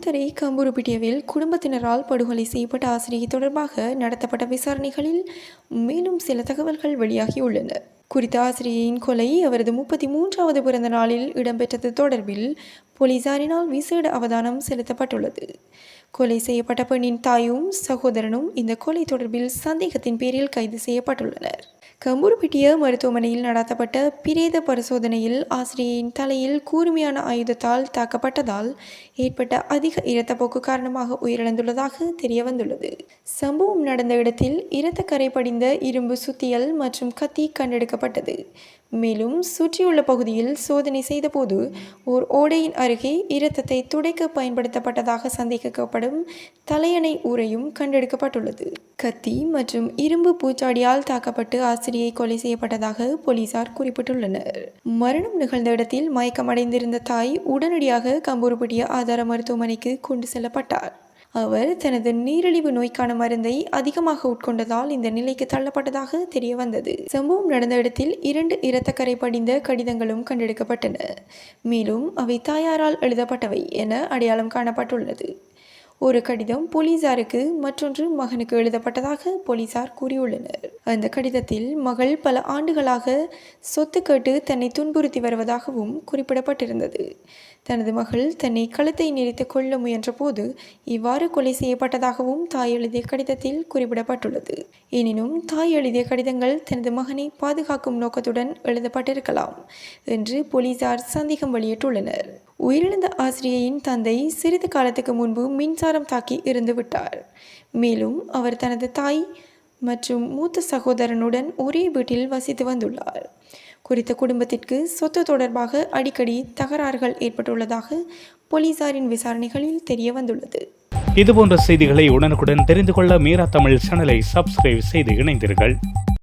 மாத்தரை கம்புருப்பிட்டியவில் குடும்பத்தினரால் படுகொலை செய்யப்பட்ட ஆசிரியை தொடர்பாக நடத்தப்பட்ட விசாரணைகளில் மேலும் சில தகவல்கள் வெளியாகியுள்ளன. குறித்த ஆசிரியையின் கொலை அவரது முப்பத்தி மூன்றாவது பிறந்த நாளில் இடம்பெற்றது தொடர்பில் போலீசாரினால் விசேட அவதானம் செலுத்தப்பட்டுள்ளது. கொலை செய்யப்பட்ட பெண்ணின் தாயும் சகோதரனும் இந்த கொலை தொடர்பில் சந்தேகத்தின் பேரில் கைது செய்யப்பட்டுள்ளனர். கம்பூர்பிட்டிய மருத்துவமனையில் நடத்தப்பட்ட பிரேத பரிசோதனையில் ஆசிரியையின் தலையில் கூர்மையான ஆயுதத்தால் தாக்கப்பட்டதால் ஏற்பட்ட அதிக இரத்தப்போக்கு காரணமாக உயிரிழந்துள்ளதாக தெரிய வந்துள்ளது சம்பவம் நடந்த இடத்தில் இரத்தக்கரை படிந்த இரும்பு சுத்தியல் மற்றும் கத்தி கண்டெடுக்கப்பட்டது. மேலும் சுற்றியுள்ள பகுதியில் சோதனை செய்தபோது ஓர் ஓடையின் அருகே இரத்தத்தை துடைக்க பயன்படுத்தப்பட்டதாக சந்தேகிக்கப்படும் தலையணை ஊரையும் கண்டெடுக்கப்பட்டுள்ளது. கத்தி மற்றும் இரும்பு பூச்சாடியால் தாக்கப்பட்டு ஆசிரியை கொலை செய்யப்பட்டதாக போலீசார் குறிப்பிட்டுள்ளனர். மரணம் நிகழ்ந்த இடத்தில் மயக்கமடைந்திருந்த தாய் உடனடியாக கம்பூர்பட்டிய ஆதார மருத்துவமனைக்கு கொண்டு செல்லப்பட்டார். அவர் தனது நீரிழிவு நோய்க்கான மருந்தை அதிகமாக உட்கொண்டதால் இந்த நிலைக்கு தள்ளப்பட்டதாக தெரிய வந்தது சம்பவம் நடந்த இடத்தில் இரண்டு இரத்தக்கரை படிந்த கடிதங்களும் கண்டெடுக்கப்பட்டன. மேலும் அவை தாயாரால் எழுதப்பட்டவை என அடையாளம் காணப்பட்டுள்ளது. ஒரு கடிதம் போலீசாருக்கு மற்றொன்று மகனுக்கு எழுதப்பட்டதாக போலீசார் கூறியுள்ளனர். அந்த கடிதத்தில் மகள் பல ஆண்டுகளாக சொத்து கேட்டு தன்னை துன்புறுத்தி வருவதாகவும் குறிப்பிடப்பட்டிருந்தது. தனது மகள் தன்னை கழுத்தை நெரித்து கொள்ள முயன்றபோது இவ்வாறு கொலை செய்யப்பட்டதாகவும் தாய் எழுதிய கடிதத்தில் குறிப்பிடப்பட்டுள்ளது. எனினும் தாய் எழுதிய கடிதங்கள் தனது மகனை பாதுகாக்கும் நோக்கத்துடன் எழுதப்பட்டிருக்கலாம் என்று போலீசார் சந்தேகம் வெளியிட்டுள்ளனர். உயிரிழந்த ஆசிரியையின் தந்தை சிறிது காலத்துக்கு முன்பு மின்சாரம் தாக்கி இருந்து விட்டார். மேலும் அவர் தனது தாய் மற்றும் மூத்த சகோதரனுடன் ஒரே வீட்டில் வசித்து வந்துள்ளார். குறித்த குடும்பத்திற்கு சொத்து தொடர்பாக அடிக்கடி தகராறுகள் ஏற்பட்டுள்ளதாக போலீசாரின் விசாரணைகளில் தெரிய வந்துள்ளது இதுபோன்ற செய்திகளை உடனுக்குடன் தெரிந்து கொள்ள மீரா தமிழ் சேனலை சப்ஸ்கிரைப் செய்து இணைந்தீர்கள்